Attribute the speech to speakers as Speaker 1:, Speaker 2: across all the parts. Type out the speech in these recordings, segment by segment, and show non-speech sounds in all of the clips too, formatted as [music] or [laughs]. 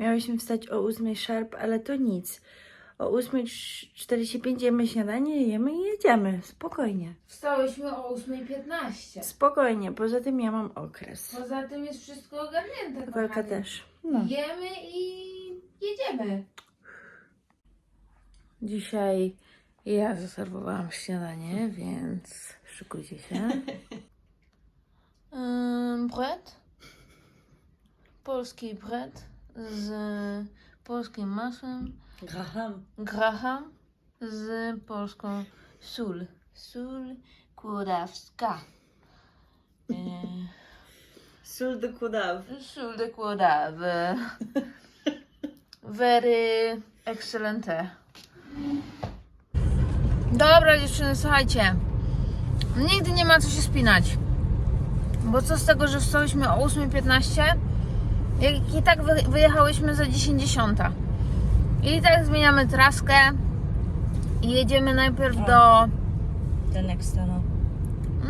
Speaker 1: Miałyśmy wstać o 8 sharp, ale to nic. O 8.45 jemy śniadanie, jemy i jedziemy. Spokojnie.
Speaker 2: Wstałyśmy o 8.15.
Speaker 1: Spokojnie, poza tym ja mam okres.
Speaker 2: Poza tym jest wszystko ogarnięte. Kochani.
Speaker 1: też. No.
Speaker 2: Jemy i jedziemy.
Speaker 1: Dzisiaj ja zaserwowałam śniadanie, więc szykujcie się. [laughs] Ym, Bret. Polski bret z polskim masłem.
Speaker 3: Graham.
Speaker 1: Graham z polską sól. Sól kłodawska. Yy,
Speaker 3: Sól de kudaw.
Speaker 1: Sól de kłodawy. Very excellente. Dobra dziewczyny, słuchajcie. Nigdy nie ma co się spinać. Bo co z tego, że wstałyśmy o 8.15, i tak wy- wyjechałyśmy za 10.10. I tak zmieniamy traskę i jedziemy najpierw do...
Speaker 3: Ten jak stanął.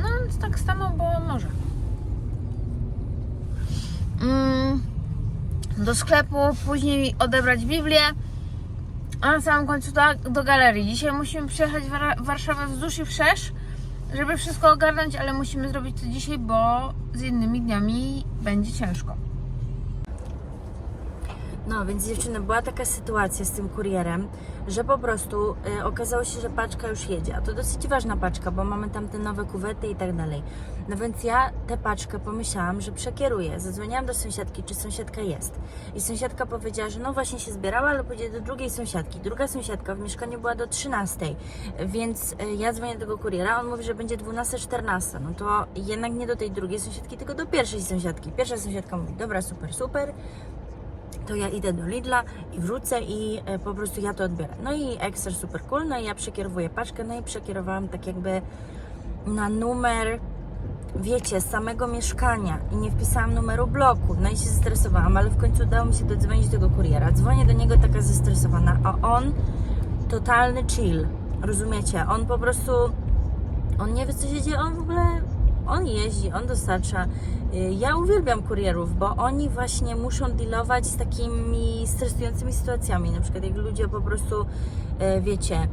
Speaker 1: No, tak stanął, bo może. Mm, do sklepu, później odebrać Biblię, a na samym końcu do, do galerii. Dzisiaj musimy przejechać War- Warszawę wzdłuż i wszerz, żeby wszystko ogarnąć, ale musimy zrobić to dzisiaj, bo z innymi dniami będzie ciężko.
Speaker 3: No, więc dziewczyny, była taka sytuacja z tym kurierem, że po prostu y, okazało się, że paczka już jedzie. A to dosyć ważna paczka, bo mamy tam te nowe kuwety i tak dalej. No więc ja tę paczkę pomyślałam, że przekieruję. Zadzwoniłam do sąsiadki, czy sąsiadka jest. I sąsiadka powiedziała, że no właśnie się zbierała, ale pójdzie do drugiej sąsiadki. Druga sąsiadka w mieszkaniu była do 13, więc y, ja dzwonię do tego kuriera, on mówi, że będzie 12-14. No to jednak nie do tej drugiej sąsiadki, tylko do pierwszej sąsiadki. Pierwsza sąsiadka mówi, dobra, super, super to ja idę do Lidla i wrócę i e, po prostu ja to odbiorę. No i ekstra super cool, no i ja przekierowuję paczkę, no i przekierowałam tak jakby na numer, wiecie, samego mieszkania i nie wpisałam numeru bloku, no i się zestresowałam, ale w końcu udało mi się dodzwonić do tego kuriera. Dzwonię do niego taka zestresowana, a on totalny chill, rozumiecie? On po prostu, on nie wie co się dzieje, on w ogóle, on jeździ, on dostarcza. Y, Ja uwielbiam kurierów, bo oni właśnie muszą dealować z takimi stresującymi sytuacjami, na przykład jak ludzie po prostu, e, wiecie,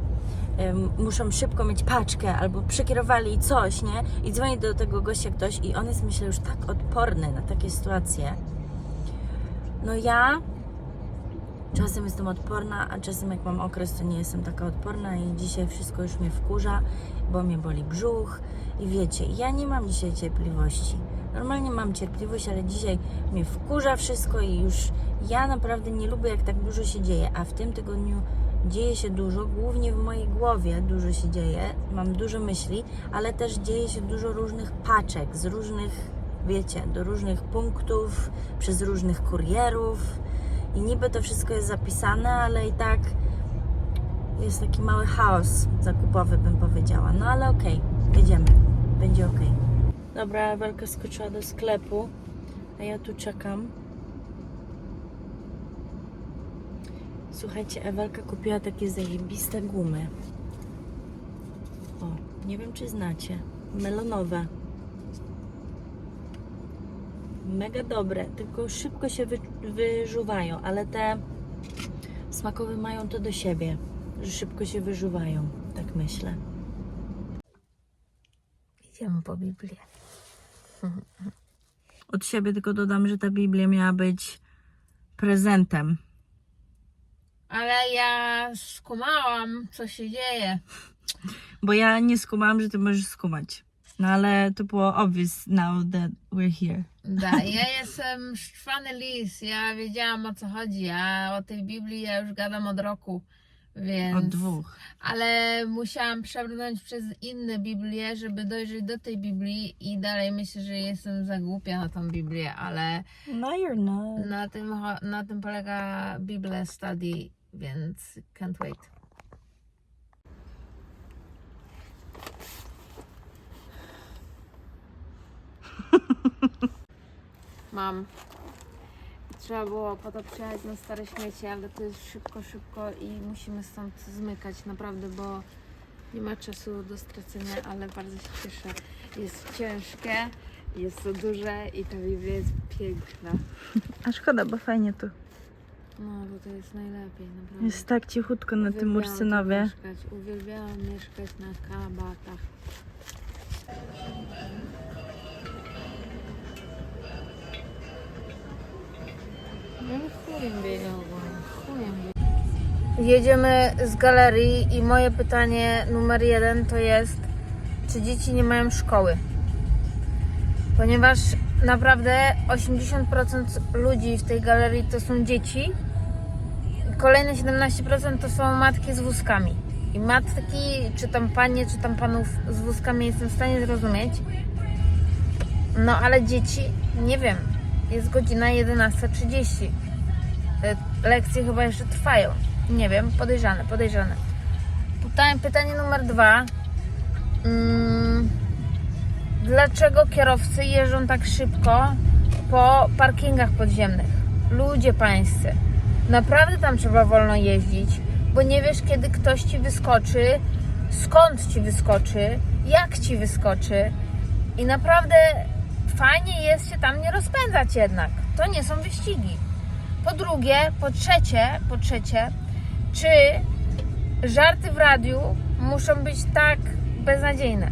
Speaker 3: em, muszą szybko mieć paczkę albo przekierowali coś, nie? I dzwoni do tego gościa ktoś i on jest myślę już tak odporny na takie sytuacje. No ja czasem jestem odporna, a czasem jak mam okres, to nie jestem taka odporna i dzisiaj wszystko już mnie wkurza, bo mnie boli brzuch i wiecie, ja nie mam dzisiaj cierpliwości. Normalnie mam cierpliwość, ale dzisiaj mnie wkurza wszystko i już ja naprawdę nie lubię, jak tak dużo się dzieje, a w tym tygodniu dzieje się dużo, głównie w mojej głowie dużo się dzieje, mam dużo myśli, ale też dzieje się dużo różnych paczek z różnych, wiecie, do różnych punktów, przez różnych kurierów i niby to wszystko jest zapisane, ale i tak jest taki mały chaos zakupowy, bym powiedziała. No ale okej, jedziemy, będzie okej. Dobra, Ewelka skoczyła do sklepu, a ja tu czekam. Słuchajcie, Ewelka kupiła takie zajebiste gumy. O, nie wiem czy znacie. Melonowe. Mega dobre, tylko szybko się wy, wyżuwają, ale te smakowe mają to do siebie, że szybko się wyżuwają, tak myślę.
Speaker 1: Idziemy po Biblię.
Speaker 3: Od siebie tylko dodam, że ta Biblia miała być prezentem.
Speaker 1: Ale ja skumałam, co się dzieje.
Speaker 3: Bo ja nie skumałam, że ty możesz skumać. No ale to było obvious now that we're here.
Speaker 1: Da, ja jestem szczwany lis, ja wiedziałam o co chodzi, a o tej Biblii ja już gadam od roku, więc...
Speaker 3: Od dwóch.
Speaker 1: Ale musiałam przebrnąć przez inne Biblie, żeby dojrzeć do tej Biblii i dalej myślę, że jestem za głupia na tą Biblię, ale
Speaker 3: No you're not.
Speaker 1: na tym, na tym polega Bible Study, więc can't wait. [laughs] Mam. Trzeba było po to przyjechać na stare śmieci, ale to jest szybko, szybko i musimy stąd zmykać naprawdę, bo nie ma czasu do stracenia, ale bardzo się cieszę. Jest ciężkie, jest to duże i ta Biblia jest piękna.
Speaker 3: A szkoda, bo fajnie tu.
Speaker 1: No, tutaj jest najlepiej, naprawdę.
Speaker 3: Jest tak cichutko na tym
Speaker 1: Uwielbiałam tu
Speaker 3: Ursynowie.
Speaker 1: Mieszkać. Uwielbiałam mieszkać na kabatach. Jedziemy z galerii i moje pytanie numer jeden to jest, czy dzieci nie mają szkoły? Ponieważ naprawdę 80% ludzi w tej galerii to są dzieci, Kolejne 17% to są matki z wózkami. I matki, czy tam panie, czy tam panów z wózkami jestem w stanie zrozumieć. No ale dzieci, nie wiem. Jest godzina 11.30. E, Lekcje chyba jeszcze trwają. Nie wiem, podejrzane, podejrzane. Pytanie, pytanie numer dwa. Mm, dlaczego kierowcy jeżdżą tak szybko po parkingach podziemnych? Ludzie pańscy. Naprawdę tam trzeba wolno jeździć, bo nie wiesz, kiedy ktoś ci wyskoczy, skąd ci wyskoczy, jak ci wyskoczy. I naprawdę fajnie jest się tam nie rozpędzać jednak. To nie są wyścigi. Po drugie, po trzecie, po trzecie, czy żarty w radiu muszą być tak beznadziejne?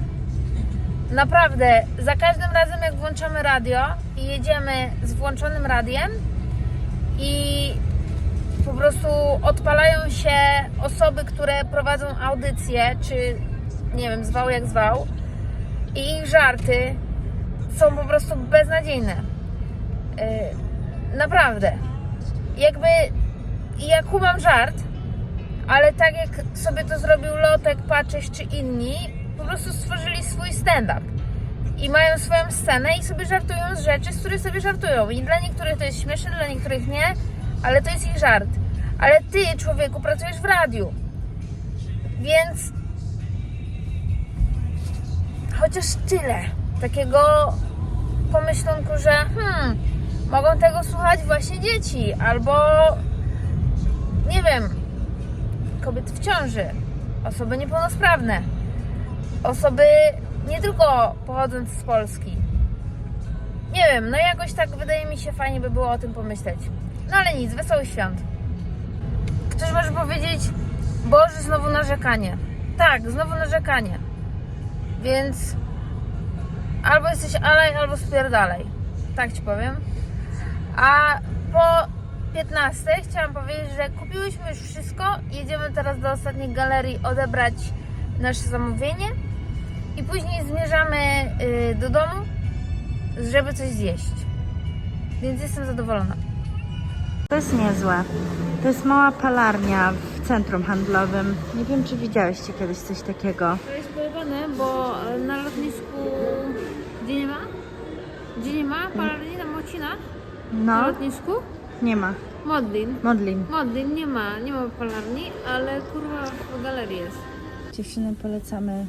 Speaker 1: Naprawdę, za każdym razem jak włączamy radio i jedziemy z włączonym radiem i po prostu odpalają się osoby, które prowadzą audycje, czy nie wiem, zwał jak zwał, i ich żarty są po prostu beznadziejne. Yy, naprawdę. Jakby ja kumam żart, ale tak jak sobie to zrobił Lotek, Paczyś czy inni, po prostu stworzyli swój stand-up. I mają swoją scenę i sobie żartują z rzeczy, z których sobie żartują. I dla niektórych to jest śmieszne, dla niektórych nie, ale to jest ich żart. Ale ty, człowieku, pracujesz w radiu. Więc chociaż tyle takiego pomyślunku, że hmm, mogą tego słuchać właśnie dzieci, albo nie wiem, kobiety w ciąży, osoby niepełnosprawne, osoby nie tylko pochodzące z Polski. Nie wiem, no jakoś tak wydaje mi się fajnie by było o tym pomyśleć. No ale nic, wesołych świąt. Ktoś może powiedzieć, Boże, znowu narzekanie. Tak, znowu narzekanie. Więc albo jesteś alej, albo spierdalej. Tak ci powiem. A po 15 chciałam powiedzieć, że kupiłyśmy już wszystko. Jedziemy teraz do ostatniej galerii odebrać nasze zamówienie. I później zmierzamy y, do domu, żeby coś zjeść. Więc jestem zadowolona.
Speaker 3: To jest niezłe. To jest mała palarnia w centrum handlowym. Nie wiem, czy widziałyście kiedyś coś takiego.
Speaker 1: To jest pojebane, bo na lotnisku gdzie nie ma? Gdzie nie ma palarni na Mocinach? Na
Speaker 3: No,
Speaker 1: lotnisku?
Speaker 3: nie ma.
Speaker 1: Modlin.
Speaker 3: Modlin.
Speaker 1: Modlin nie ma, nie ma palarni, ale kurwa w galerii jest.
Speaker 3: Dziewczyny polecamy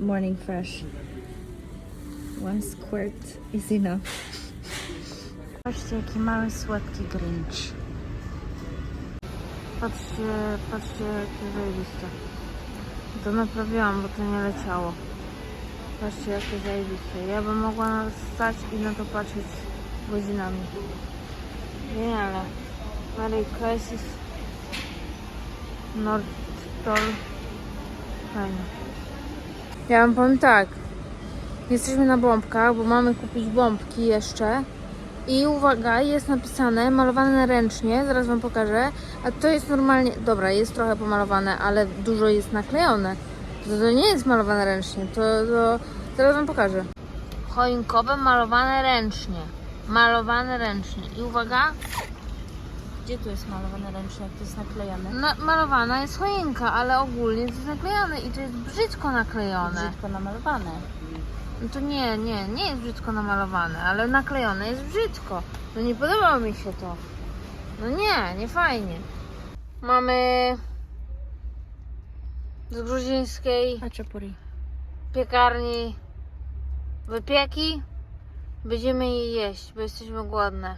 Speaker 3: Morning Fresh. One squirt is enough. Patrzcie, jaki mały, słodki Grinch.
Speaker 1: Patrzcie, patrzcie jakie zajebiście. To naprawiłam, bo to nie leciało. Patrzcie jakie zajebiście. Ja bym mogła stać i na to patrzeć godzinami. Genialne. Mary Crisis Nordtor. Fajnie. Ja wam powiem tak. Jesteśmy na bombkach, bo mamy kupić bombki jeszcze. I uwaga, jest napisane malowane ręcznie, zaraz wam pokażę. A to jest normalnie, dobra, jest trochę pomalowane, ale dużo jest naklejone. To, to nie jest malowane ręcznie, to, to zaraz wam pokażę. Choinkowe malowane ręcznie. Malowane ręcznie. I uwaga,
Speaker 3: Gdzie tu jest malowane ręcznie, jak to jest naklejone?
Speaker 1: na, malowana jest choinka, ale ogólnie to jest naklejone i to jest brzydko naklejone.
Speaker 3: Brzydko namalowane.
Speaker 1: No to nie, nie, nie jest brzydko namalowane, ale naklejone jest brzydko. No nie podobało mi się to. No nie, nie fajnie. Mamy z gruzińskiej piekarni wypieki. Będziemy je jeść, bo jesteśmy głodne.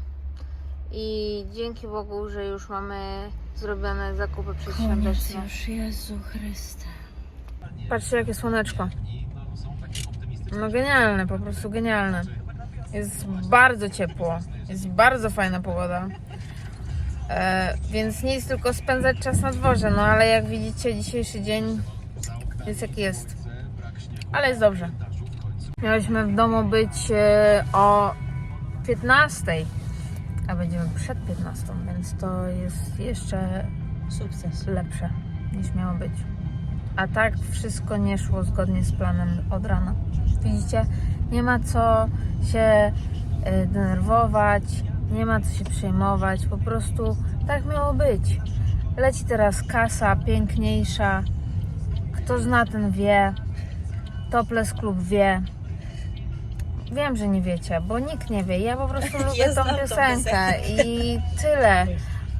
Speaker 1: I dzięki Bogu, że już mamy zrobione zakupy przedświąteczne.
Speaker 3: już, Jezu Chryste.
Speaker 1: Patrzcie jakie słoneczko. No genialne, po prostu genialne. Jest bardzo ciepło. Jest bardzo fajna pogoda. E, więc nic, tylko spędzać czas na dworze. No ale jak widzicie, dzisiejszy dzień jest jaki jest. Ale jest dobrze. Miałyśmy w domu być e, o 15, a będziemy przed 15, więc to jest jeszcze
Speaker 3: Sukces.
Speaker 1: lepsze niż miało być. A tak wszystko nie szło zgodnie z planem od rana. Widzicie, nie ma co się e, denerwować, nie ma co się przejmować, po prostu tak miało być. Leci teraz kasa piękniejsza. Kto zna, ten wie. Topless Club wie. Wiem, że nie wiecie, bo nikt nie wie. Ja po prostu [laughs] lubię tą
Speaker 3: tą
Speaker 1: piosenkę i tyle.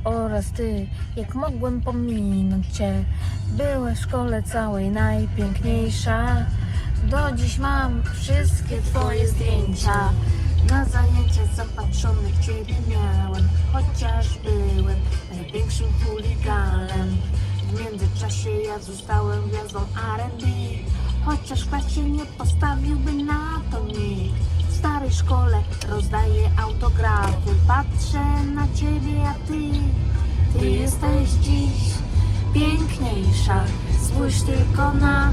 Speaker 1: Oraz ty, jak mogłem pominąć cię, byłaś w szkole całej najpiękniejsza. Do dziś mam wszystkie twoje zdjęcia. Na zajęciach zapatrzonych ciebie miałem, chociaż byłem największym chuliganem. W międzyczasie ja zostałem gwiazdą R&B, chociaż w klasie nie postawiłby na to nikt. W starej szkole rozdaję autografy, patrzę na ciebie, a ty, ty jesteś dziś piękniejsza. Spójrz tylko na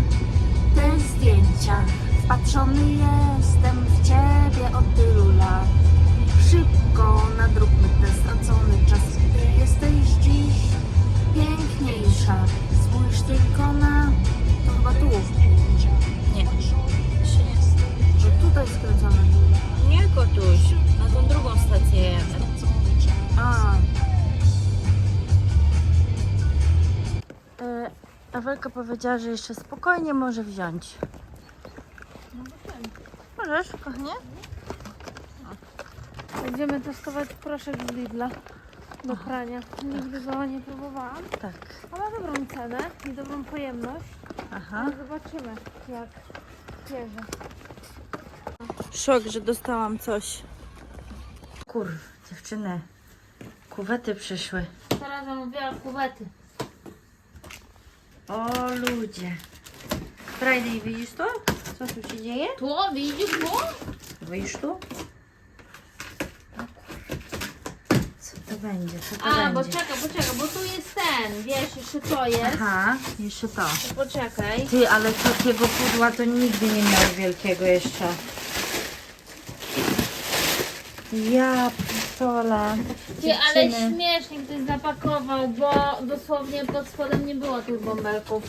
Speaker 1: te zdjęcia. Wpatrzony jestem w ciebie od tylu lat. Szybko nadróbmy ten stracony czas. Ty jesteś dziś piękniejsza. Spójrz tylko na.
Speaker 3: Nie.
Speaker 1: Że tutaj skręcamy.
Speaker 3: Nie, kotuś. Na tą drugą stację jemy.
Speaker 1: A.
Speaker 3: E, Ewelka powiedziała, że jeszcze spokojnie może wziąć. Możesz, kochanie?
Speaker 1: Będziemy testować proszek z Lidla do prania. Nigdy go nie próbowałam.
Speaker 3: Tak.
Speaker 1: A ma dobrą cenę i dobrą pojemność.
Speaker 3: Aha.
Speaker 1: Ale zobaczymy jak bierze.
Speaker 3: Szok, że dostałam coś. Kur, dziewczyny. Kuwety przyszły.
Speaker 1: Teraz zamówiła kuwety.
Speaker 3: O ludzie. Friday, widzisz to? Co tu się dzieje?
Speaker 1: Tu, widzisz tu?
Speaker 3: Widzisz tu? Co to będzie? Co to
Speaker 1: A, bo
Speaker 3: będzie?
Speaker 1: czekaj, poczekaj, bo tu jest ten, wiesz, jeszcze to jest.
Speaker 3: Aha, jeszcze to.
Speaker 1: To poczekaj.
Speaker 3: Ty, ale takiego pudła to nigdy nie miał wielkiego jeszcze. Ja pitole.
Speaker 1: Ty, ale śmiesznie ktoś zapakował, bo dosłownie pod spodem nie było tych bąbelków.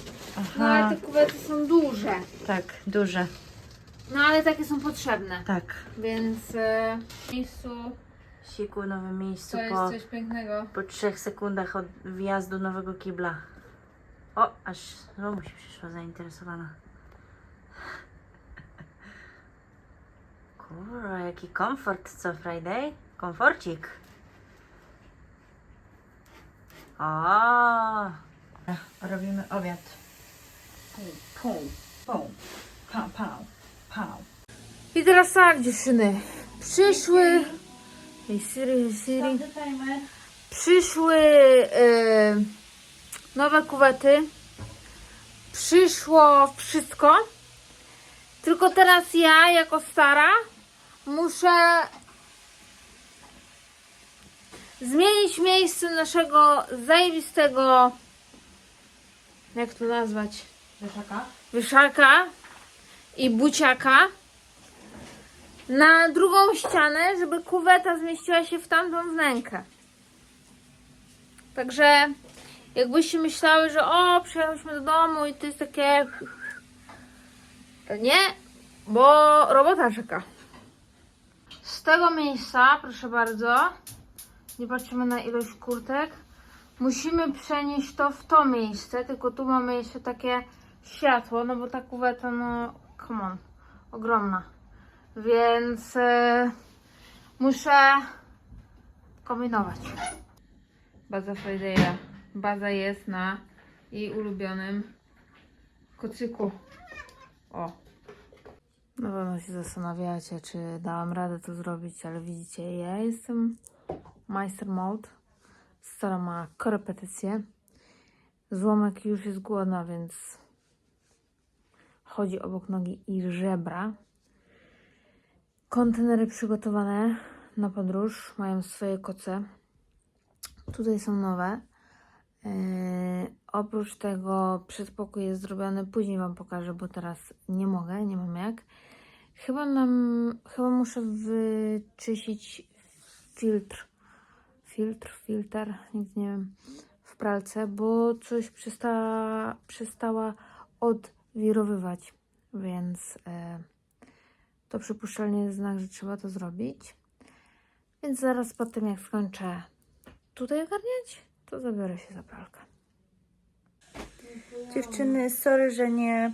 Speaker 1: No ale te kuwety są duże.
Speaker 3: tak, duże.
Speaker 1: No ale takie są potrzebne.
Speaker 3: Tak.
Speaker 1: Więc e, w miejscu
Speaker 3: Siku, nowym miejscu
Speaker 1: to jest
Speaker 3: po,
Speaker 1: coś pięknego.
Speaker 3: po trzech sekundach od wjazdu nowego kibla. O, aż Romuś przyszła zainteresowana. Kurwa, jaki komfort, co Friday? Komforcik. O, robimy obiad. Pum, pum, pum, pał, pał, pał.
Speaker 1: I teraz tak dziewczyny. Przyszły. Hej Siri, Siri. Przyszły e, nowe kuwety. Przyszło wszystko. Tylko teraz ja, jako stara, muszę zmienić miejsce naszego zajebistego. Jak to nazwać?
Speaker 3: Wieszaka?
Speaker 1: Wyszarka i buciaka na drugą ścianę, żeby kuweta zmieściła się w tamtą wnękę. Także jakbyście myślały, że o, przyjechałyśmy do domu i to jest takie... To nie, bo robota czeka. Z tego miejsca, proszę bardzo, nie patrzymy na ilość kurtek, musimy przenieść to w to miejsce, tylko tu mamy jeszcze takie światło, no bo ta kuweta, no, come on, ogromna. Więc e, muszę kombinować. Baza Friday'a. Baza jest na jej ulubionym kocyku. O. Na pewno się zastanawiacie, czy dałam radę to zrobić, ale widzicie, ja jestem Meister Mode. Stara ma korepetycje. Złomek już jest głodna, więc chodzi obok nogi i żebra. Kontenery przygotowane na podróż mają swoje koce. Tutaj są nowe. Yy, oprócz tego przedpokój jest zrobiony, później Wam pokażę, bo teraz nie mogę, nie mam jak. Chyba nam, chyba muszę wyczyścić filtr, filtr, filtr, nigdy nie wiem, w pralce, bo coś przestała, przestała odwirowywać, więc e, to przypuszczalnie jest znak, że trzeba to zrobić. Więc zaraz po tym, jak skończę tutaj ogarniać, to zabiorę się za pralkę.
Speaker 3: Dziewczyny, sorry, że nie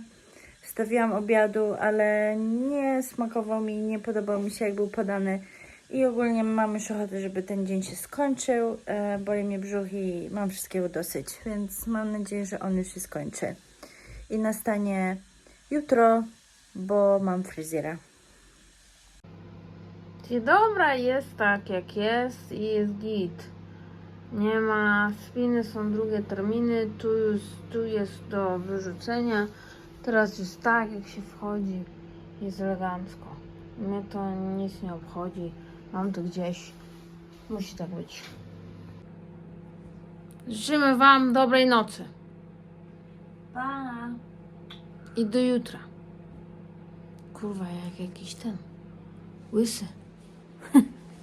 Speaker 3: wstawiłam obiadu, ale nie smakował mi, nie podobał mi się jak był podany. I ogólnie mam już ochotę, żeby ten dzień się skończył. E, boli mnie brzuch i mam wszystkiego dosyć, więc mam nadzieję, że on już się skończy. I nastanie jutro, bo mam fryzjera.
Speaker 1: Dzień dobra, jest tak jak jest i jest git. Nie ma spiny, są drugie terminy, tu, już, tu jest do wyrzucenia. Teraz jest tak, jak się wchodzi, jest elegancko. Mnie to nic nie obchodzi, mam to gdzieś. Musi tak być. Życzymy Wam dobrej nocy
Speaker 3: Pa!
Speaker 1: i do jutra. Kurwa, jak jakiś ten łysy.